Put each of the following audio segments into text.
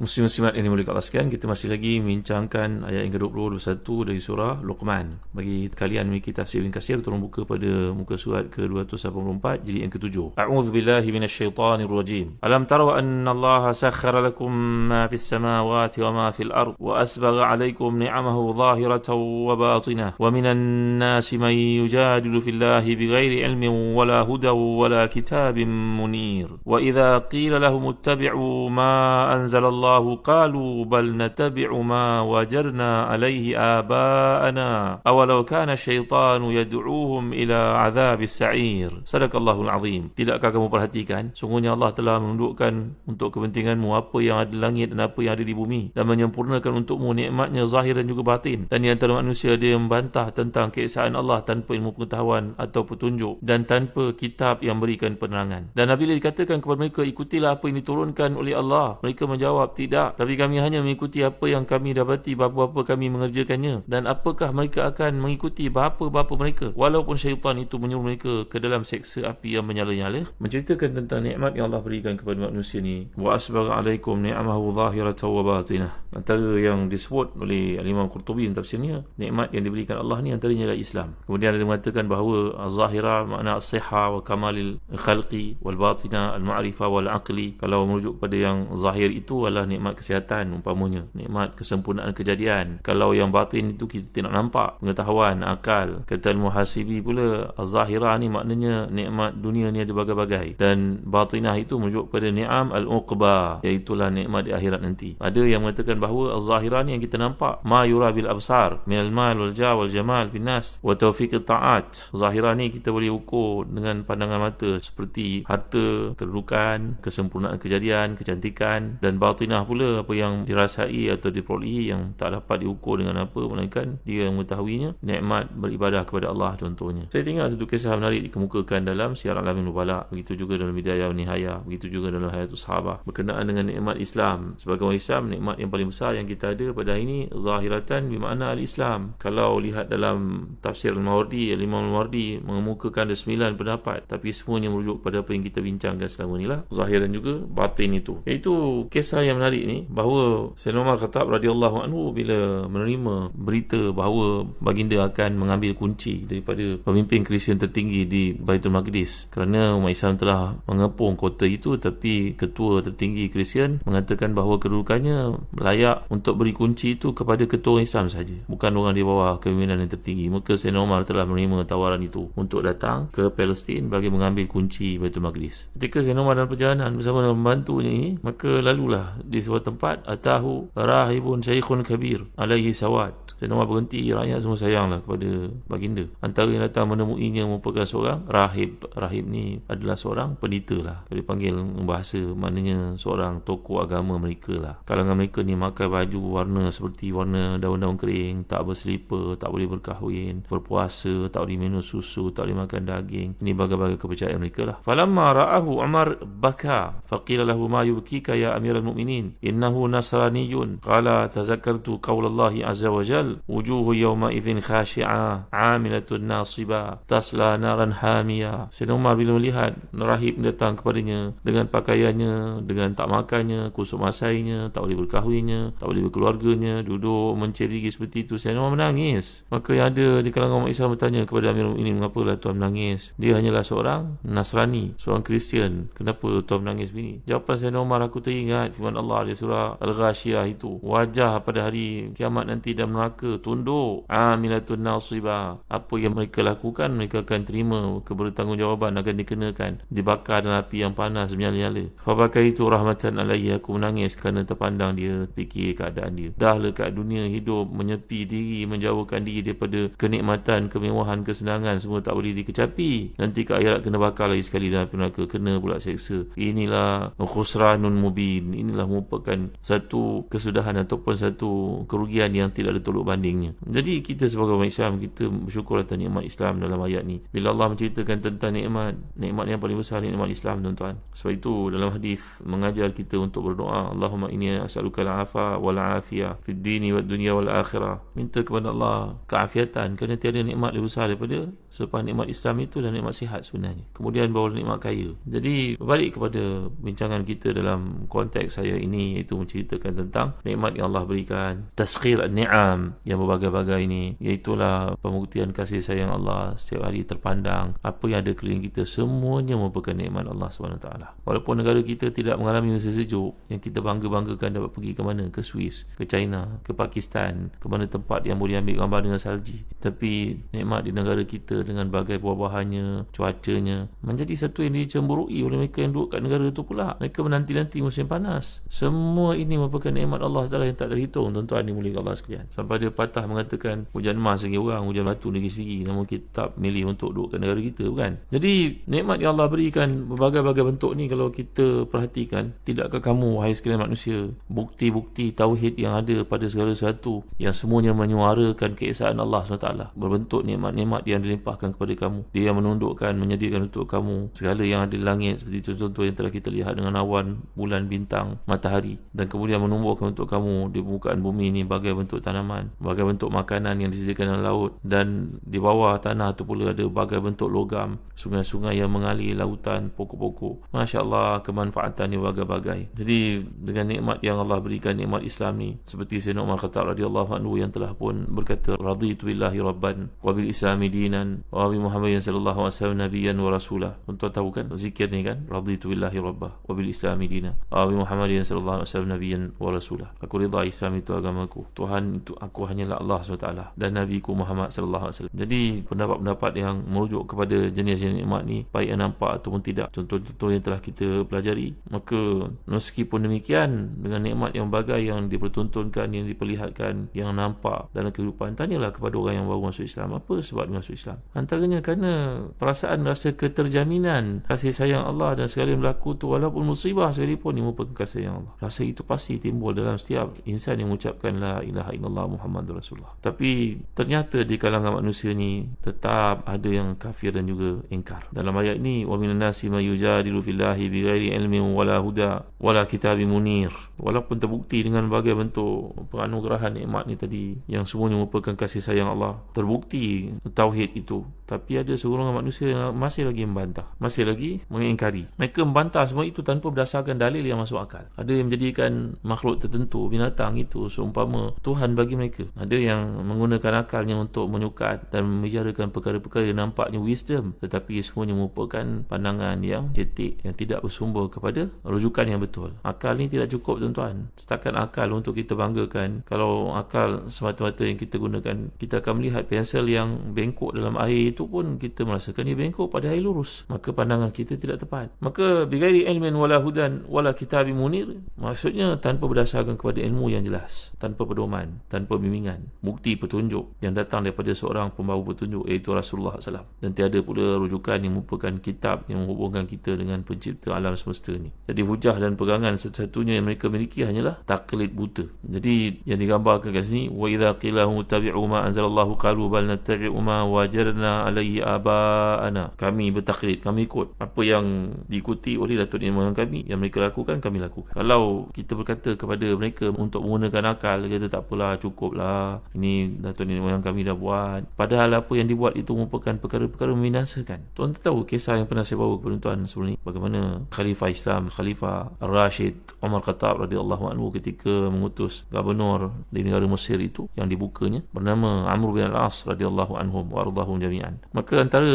Muslim-muslimat yang dimuliakan Allah sekalian, kita masih lagi membincangkan ayat yang ke-20 21 dari surah Luqman. Bagi kalian memiliki tafsir yang kasir, tolong buka pada muka surat ke-284, jadi yang ke-7. A'udzu billahi minasyaitonir rajim. Alam tara anna Allah sakhkhara lakum ma fis samawati wa ma fil ard wa asbagha 'alaykum ni'amahu zahiratan wa batinah wa minan nasi man yujadilu fillahi bighairi ilmin wala hudan wala kitabin munir. Wa idza qila lahum ittabi'u ma anzala Allah الله قالوا بل نتبع ما وجرنا عليه آباءنا أولو كان الشيطان يدعوهم إلى عذاب السعير صدق الله العظيم Tidakkah kamu perhatikan Sungguhnya Allah telah menundukkan Untuk kepentinganmu Apa yang ada di langit Dan apa yang ada di bumi Dan menyempurnakan untukmu Nikmatnya zahir dan juga batin Dan di antara manusia Dia membantah tentang Keesaan Allah Tanpa ilmu pengetahuan Atau petunjuk Dan tanpa kitab Yang berikan penerangan Dan apabila dikatakan kepada mereka Ikutilah apa yang diturunkan oleh Allah Mereka menjawab tidak, tapi kami hanya mengikuti apa yang kami dapati bapa-bapa kami mengerjakannya. Dan apakah mereka akan mengikuti bapa-bapa mereka? Walaupun syaitan itu menyuruh mereka ke dalam seksa api yang menyala-nyala. Menceritakan tentang nikmat yang Allah berikan kepada manusia ni. Wa asbagha alaikum ni'amahu zahiratan wa batinah. Antara yang disebut oleh Imam Qurtubi dalam tafsirnya, nikmat yang diberikan Allah ni antaranya adalah Islam. Kemudian ada mengatakan bahawa zahira makna as-sihha wa kamalil khalqi wal batinah al-ma'rifah wal aqli. Kalau merujuk pada yang zahir itu adalah nikmat kesihatan umpamanya nikmat kesempurnaan kejadian. Kalau yang batin itu kita tidak nampak pengetahuan akal kata muhasibi pula az-zahirah ni maknanya nikmat dunia ni ada bagai-bagai. Dan batinah itu merujuk pada ni'am al-uqba iaitu nikmat di akhirat nanti. Ada yang mengatakan bahawa az-zahirah ni yang kita nampak ma yura bil absar min al-mal wal jah wal jamal fi nas wa tawfiq taat zahirah ni kita boleh ukur dengan pandangan mata seperti harta kedudukan kesempurnaan kejadian kecantikan dan batinah fitnah pula apa yang dirasai atau diperolehi yang tak dapat diukur dengan apa melainkan dia yang mengetahuinya nikmat beribadah kepada Allah contohnya. Saya tengok satu kisah menarik dikemukakan dalam siar alamin nubala begitu juga dalam bidayah nihaya begitu juga dalam hayatus sahabah berkenaan dengan nikmat Islam. Sebagai orang Islam nikmat yang paling besar yang kita ada pada hari ini zahiratan bermakna al-Islam. Kalau lihat dalam tafsir al-Mawardi al-Imam al-Mawardi mengemukakan ada sembilan pendapat tapi semuanya merujuk pada apa yang kita bincangkan selama ni lah zahir dan juga batin itu. Iaitu kisah yang menarik ni bahawa Sayyidina Umar Khattab radhiyallahu anhu bila menerima berita bahawa baginda akan mengambil kunci daripada pemimpin Kristian tertinggi di Baitul Maqdis. Kerana umat Islam telah mengepung kota itu tapi ketua tertinggi Kristian mengatakan bahawa kedudukannya layak untuk beri kunci itu kepada ketua Islam saja bukan orang di bawah kepimpinan yang tertinggi. Maka Sayyidina Umar telah menerima tawaran itu untuk datang ke Palestin bagi mengambil kunci Baitul Maqdis. Ketika Sayyidina Umar dalam perjalanan bersama dengan membantunya ini maka lalulah di sebuah tempat atahu rahibun syekhun kabir alaihi sawat Sayyidina Umar berhenti rakyat semua sayanglah kepada baginda. Antara yang datang menemuinya merupakan seorang rahib. Rahib ni adalah seorang pendeta lah. Dia panggil bahasa maknanya seorang tokoh agama mereka lah. Kalangan mereka ni makan baju warna seperti warna daun-daun kering tak berselipar tak boleh berkahwin berpuasa tak boleh minum susu tak boleh makan daging. Ini bagai-bagai kepercayaan mereka lah. Falamma ra'ahu Umar baka faqila lahu ma yubkika ya amiral mu'minin إنه نصراني قال تذكرت قول الله عز وجل وجوه يومئذ خاشعة عاملة ناصبة تصلى نارا حامية Sayyidina Umar bila melihat rahib datang kepadanya dengan pakaiannya, dengan tak makannya, kusuk masainya, tak boleh berkahwinnya, tak boleh berkeluarganya, duduk menceri seperti itu, Sayyidina Umar menangis. Maka yang ada di kalangan umat Islam bertanya kepada Amirul ini mengapalah tuan menangis? Dia hanyalah seorang Nasrani, seorang Kristian. Kenapa tuan menangis begini? Jawapan Sayyidina Umar aku teringat firman Allah Allah di surah Al-Ghashiyah itu wajah pada hari kiamat nanti dan neraka tunduk. Amilatun nasiba. Apa yang mereka lakukan mereka akan terima kebertanggungjawaban akan dikenakan. Dibakar dalam api yang panas menyala-nyala fabakai itu rahmatan alaihi aku menangis kerana terpandang dia fikir keadaan dia. Dah lekat dunia hidup menyepi diri menjauhkan diri daripada kenikmatan kemewahan kesenangan semua tak boleh dikecapi. Nanti ke akhirat kena bakar lagi sekali dalam api neraka. Kena pula seksa. Inilah khusranun mubin. Inilah merupakan satu kesudahan ataupun satu kerugian yang tidak ada tolok bandingnya. Jadi kita sebagai umat Islam kita bersyukur atas nikmat Islam dalam ayat ni. Bila Allah menceritakan tentang nikmat nikmat yang paling besar nikmat Islam tuan-tuan. Sebab itu dalam hadis mengajar kita untuk berdoa Allahumma inni as'aluka al-afa wal afiyah fid dini wad dunya wal akhirah minta kepada Allah keafiatan kerana tiada nikmat lebih besar daripada selepas nikmat Islam itu dan nikmat sihat sebenarnya. Kemudian baru nikmat kaya. Jadi balik kepada bincangan kita dalam konteks saya ini iaitu menceritakan tentang nikmat yang Allah berikan. Taskhir ni'am yang berbagai-bagai ini iaitulah pembuktian kasih sayang Allah setiap hari terpandang apa yang ada keliling kita. Semuanya merupakan nikmat Allah SWT walaupun negara kita tidak mengalami musim sejuk yang kita bangga-banggakan dapat pergi ke mana? Ke Swiss ke China ke Pakistan ke mana tempat yang boleh ambil gambar dengan salji. Tapi nikmat di negara kita dengan bagai buah-buahannya cuacanya menjadi satu yang dicemburui oleh mereka yang duduk kat negara itu pula. Mereka menanti-nanti musim panas semua ini merupakan nikmat Allah SWT yang tak terhitung tuan-tuan dimulai Allah sekalian. Sampai dia patah mengatakan hujan emas lagi orang hujan batu negeri sendiri namun kita tak milih untuk duduk negara kita bukan? Jadi nikmat yang Allah berikan berbagai-bagai bentuk ni kalau kita perhatikan tidakkah kamu wahai sekalian manusia bukti-bukti tauhid yang ada pada segala sesuatu yang semuanya menyuarakan keesaan Allah SWT berbentuk nikmat-nikmat yang dilimpahkan kepada kamu. Dia yang menundukkan menyediakan untuk kamu segala yang ada di langit seperti contoh-contoh yang telah kita lihat dengan awan, bulan, bintang, dan kemudian menumbuhkan untuk kamu di permukaan bumi ini bagai bentuk tanaman, bagai bentuk makanan yang disediakan dalam laut dan di bawah tanah itu pula ada bagai bentuk logam, sungai-sungai yang mengalir lautan, pokok-pokok. Masya Allah kemanfaatan yang bagai-bagai. Jadi dengan nikmat yang Allah berikan nikmat Islam ni seperti Sayyidina Umar Khattab radhiyallahu anhu yang telah pun berkata raditu billahi rabban wa bil islami dinan wa bi Muhammadin sallallahu alaihi wasallam nabiyyan wa rasulah. Untuk tahu kan zikir ni kan raditu billahi rabbah wa bil islami dina wa bi Muhammadin sallallahu alaihi wasallam nabiyyan wa rasulah. Aku rida Islam itu agamaku. Tuhan itu aku hanyalah Allah SWT dan Nabi ku Muhammad sallallahu alaihi wasallam. Jadi pendapat-pendapat yang merujuk kepada jenis-jenis nikmat ni baik yang nampak ataupun tidak. Contoh-contoh yang telah kita pelajari. Maka meskipun demikian dengan nikmat yang bagai yang dipertontonkan yang diperlihatkan yang nampak dalam kehidupan tanyalah kepada orang yang baru masuk Islam apa sebab masuk Islam. Antaranya kerana perasaan rasa keterjaminan kasih sayang Allah dan segala yang berlaku tu walaupun musibah sekalipun ini merupakan kasih sayang Allah. Rasa itu pasti timbul dalam setiap insan yang mengucapkan la ilaha illallah Muhammadur Rasulullah. Tapi ternyata di kalangan manusia ni tetap ada yang kafir dan juga ingkar. Dalam ayat ini wa minan nasi may yujadilu fillahi bighairi ilmin wala huda wala kitabim munir. Walaupun terbukti dengan berbagai bentuk penganugerahan nikmat ni tadi yang semuanya merupakan kasih sayang Allah, terbukti tauhid itu. Tapi ada seorang manusia yang masih lagi membantah, masih lagi mengingkari. Mereka membantah semua itu tanpa berdasarkan dalil yang masuk akal. Ada yang menjadikan makhluk tertentu, binatang itu seumpama Tuhan bagi mereka. Ada yang menggunakan akalnya untuk menyukat dan membicarakan perkara-perkara yang nampaknya wisdom tetapi semuanya merupakan pandangan yang cetek yang tidak bersumber kepada rujukan yang betul. Akal ni tidak cukup tuan-tuan. Setakat akal untuk kita banggakan. Kalau akal semata-mata yang kita gunakan, kita akan melihat pensel yang bengkok dalam air itu pun kita merasakan dia bengkok pada air lurus. Maka pandangan kita tidak tepat. Maka bighairi ilmin wala hudan wala kitabim munir maksudnya tanpa berdasarkan kepada ilmu yang jelas, tanpa pedoman, tanpa bimbingan, bukti petunjuk yang datang daripada seorang pembawa petunjuk iaitu Rasulullah SAW. Dan tiada pula rujukan yang merupakan kitab yang menghubungkan kita dengan pencipta alam semesta ini. Jadi hujah dan pegangan satu-satunya yang mereka miliki hanyalah taklid buta. Jadi yang digambarkan kat sini wa idza qila hum tabi'u ma anzalallahu qalu bal nattabi'u ma wajadna alayhi aba'ana. Kami bertaklid, kami ikut apa yang diikuti oleh datuk nenek moyang kami yang mereka lakukan kami lakukan. Kalau kita berkata kepada mereka untuk menggunakan akal kata tak apalah cukuplah ini datuk nenek moyang kami dah buat. Padahal apa yang dibuat itu merupakan perkara-perkara membinasakan. Tuan tahu kisah yang pernah saya bawa kepada tuan sebelum ini bagaimana khalifah Islam, khalifah Rashid Umar Khattab radhiyallahu anhu ketika mengutus gubernur di negara Mesir itu yang dibukanya bernama Amr bin Al-As radhiyallahu anhum wa ardahum jami'an. Maka antara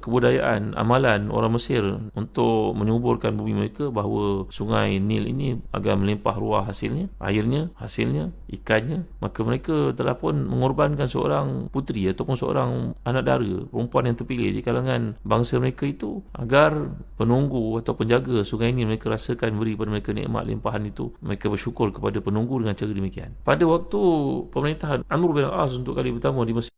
kebudayaan amalan orang Mesir untuk menyuburkan bumi mereka bahawa sungai Nil ini agar melimpah ruah hasilnya, airnya, hasilnya, ikannya, maka mereka telah pun mengorbankan seorang puteri ataupun seorang anak dara, perempuan yang terpilih di kalangan bangsa mereka itu agar penunggu atau penjaga sungai ini mereka rasakan beri kepada mereka nikmat limpahan itu. Mereka bersyukur kepada penunggu dengan cara demikian. Pada waktu pemerintahan Amr bin Al-As untuk kali pertama di Mesir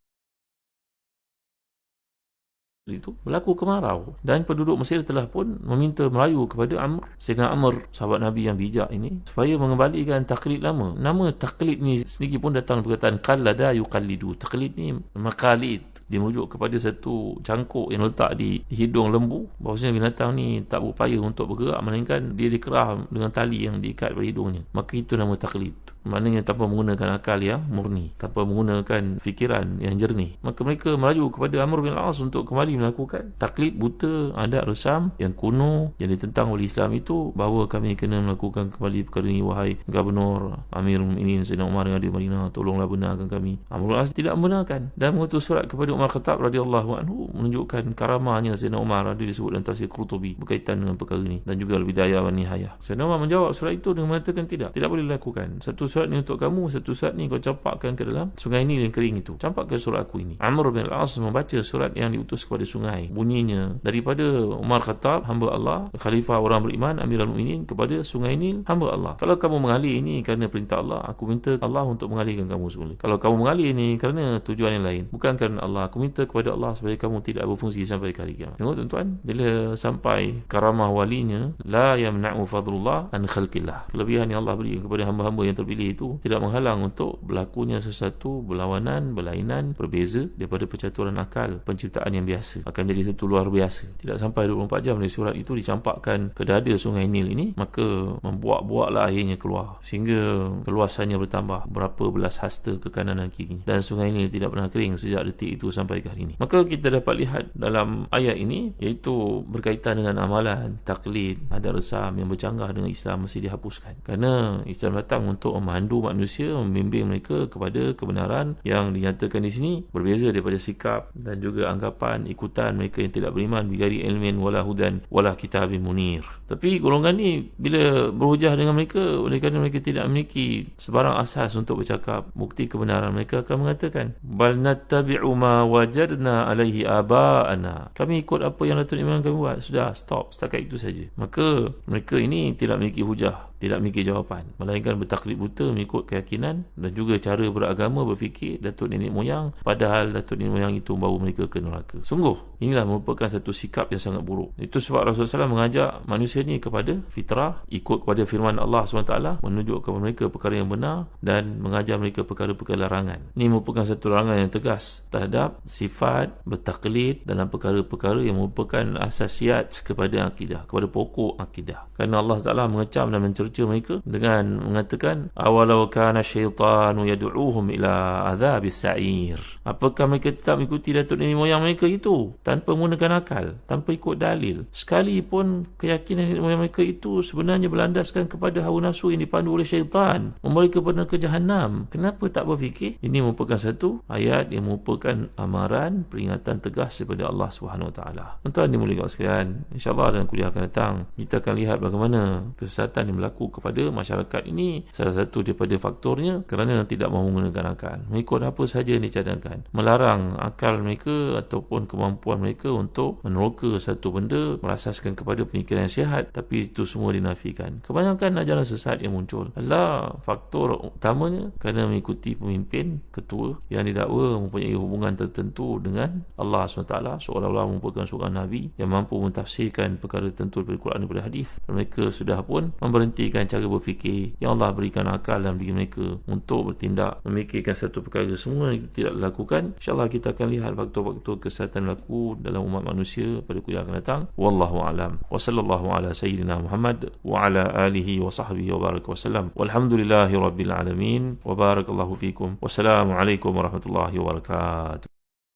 itu berlaku kemarau. Dan penduduk Mesir telah pun meminta merayu kepada Amr. Sayyidina Amr sahabat Nabi yang bijak ini supaya mengembalikan taklid lama. Nama taklid ni sendiri pun datang perkataan qallada yuqallidu. Taklid ni makalid dia merujuk kepada satu cangkuk yang letak di, hidung lembu. Bahawasanya binatang ni tak berupaya untuk bergerak melainkan dia dikerah dengan tali yang diikat pada hidungnya. Maka itu nama taklid. Maknanya tanpa menggunakan akal yang murni tanpa menggunakan fikiran yang jernih. Maka mereka melaju kepada Amr bin Al-As untuk kembali melakukan taklid buta adat resam yang kuno yang ditentang oleh Islam itu bahawa kami kena melakukan kembali perkara ini. Wahai Gubernur Amir Mu'minin Sayyidina Umar yang ada di Madinah tolonglah benarkan kami. Amr bin Al-As tidak membenarkan. Dan mengutus surat kepada Umar Khattab radhiyallahu anhu menunjukkan karamahnya Sayyidina Umar ada disebut dalam tafsir Qurtubi berkaitan dengan perkara ini dan juga Al-Bidayah wa Nihayah. Sayyidina Umar menjawab surat itu dengan mengatakan tidak tidak boleh dilakukan. Satu surat ni untuk kamu satu surat ni kau campakkan ke dalam sungai Nil yang kering itu. Campakkan surat aku ini. Amr bin Al-As membaca surat yang diutus kepada sungai. Bunyinya daripada Umar Khattab hamba Allah khalifah orang beriman Amirul Mukminin kepada sungai Nil hamba Allah. Kalau kamu mengalir ini kerana perintah Allah aku minta Allah untuk mengalirkan kamu semula. Kalau kamu mengalir ini kerana tujuan yang lain bukan kerana Allah aku minta kepada Allah supaya kamu tidak berfungsi sampai hari kiamat. Tengok tuan-tuan bila sampai karamah walinya la yamna'u fadlullah an khalqillah. Kelebihan yang Allah beri kepada hamba-hamba yang terpilih itu tidak menghalang untuk berlakunya sesuatu berlawanan, berlainan, berbeza daripada percaturan akal penciptaan yang biasa akan jadi satu luar biasa. Tidak sampai 24 jam dari surat itu dicampakkan ke dada sungai Nil ini maka membuak-buaklah akhirnya keluar. Sehingga keluasannya bertambah berapa belas hasta ke kanan dan kiri. Dan sungai Nil tidak pernah kering sejak detik itu sampai ke hari ini. Maka kita dapat lihat dalam ayat ini iaitu berkaitan dengan amalan taklid ada resam yang bercanggah dengan Islam mesti dihapuskan. Kerana Islam datang untuk memandu manusia membimbing mereka kepada kebenaran yang dinyatakan di sini berbeza daripada sikap dan juga anggapan ikutan mereka yang tidak beriman bigari ilmin wala hudan wala kitabin munir. Tapi golongan ni bila berhujah dengan mereka oleh kerana mereka tidak memiliki sebarang asas untuk bercakap bukti kebenaran mereka akan mengatakan bal nattabi'u ma wajadna alaihi aba'ana. Kami ikut apa yang Datuk Imam kami buat. Sudah stop. Setakat itu saja. Maka mereka ini tidak memiliki hujah tidak memiliki jawapan. Melainkan bertaklid buta mengikut keyakinan dan juga cara beragama berfikir. Datuk nenek moyang padahal datuk nenek moyang itu membawa mereka ke neraka. Sungguh inilah merupakan satu sikap yang sangat buruk. Itu sebab Rasulullah SAW mengajak manusia ini kepada fitrah ikut kepada firman Allah SWT menunjuk kepada mereka perkara yang benar dan mengajar mereka perkara-perkara larangan. Ini merupakan satu larangan yang tegas terhadap sifat bertaklid dalam perkara-perkara yang merupakan asasiat kepada akidah kepada pokok akidah. Kerana Allah Taala mengecam dan mencerca mereka dengan mengatakan awalau kana syaitanu yad'uhum ila adzabis sa'ir. Apakah mereka tetap mengikuti datuk nenek moyang mereka itu tanpa menggunakan akal tanpa ikut dalil sekalipun keyakinan mereka itu sebenarnya berlandaskan kepada hawa nafsu yang dipandu oleh syaitan membawa kepada ke jahanam kenapa tak berfikir ini merupakan satu ayat yang merupakan amaran peringatan tegas daripada Allah Subhanahu Wa Taala. Tuan dimuliakan sekalian, insya-Allah dalam kuliah akan datang kita akan lihat bagaimana kesesatan yang berlaku kepada masyarakat ini salah satu daripada faktornya kerana tidak mahu menggunakan akal. Mengikut apa sahaja yang dicadangkan. Melarang akal mereka ataupun kemampuan mereka untuk meneroka satu benda merasaskan kepada pemikiran yang sihat tapi itu semua dinafikan. Kebanyakan ajaran sesat yang muncul. Adalah faktor utamanya kerana mengikuti pemimpin ketua yang didakwa mempunyai hubungan tertentu dengan Allah SWT seolah-olah merupakan seorang Nabi yang mampu mentafsirkan perkara tertentu daripada Quran daripada hadis. Mereka sudah pun memberhentikan cara berfikir yang Allah berikan akal dalam diri mereka untuk bertindak memikirkan satu perkara semua itu tidak dilakukan. insyaAllah kita akan lihat faktor-faktor kesihatan berlaku dalam umat manusia pada kuliah akan datang. Wallahu alam. Wa sallallahu ala sayyidina Muhammad wa ala alihi wa sahbihi wa baraka wa sallam. Walhamdulillahi rabbil alamin. Wa barakallahu fikum. Wassalamu alaikum warahmatullahi wabarakatuh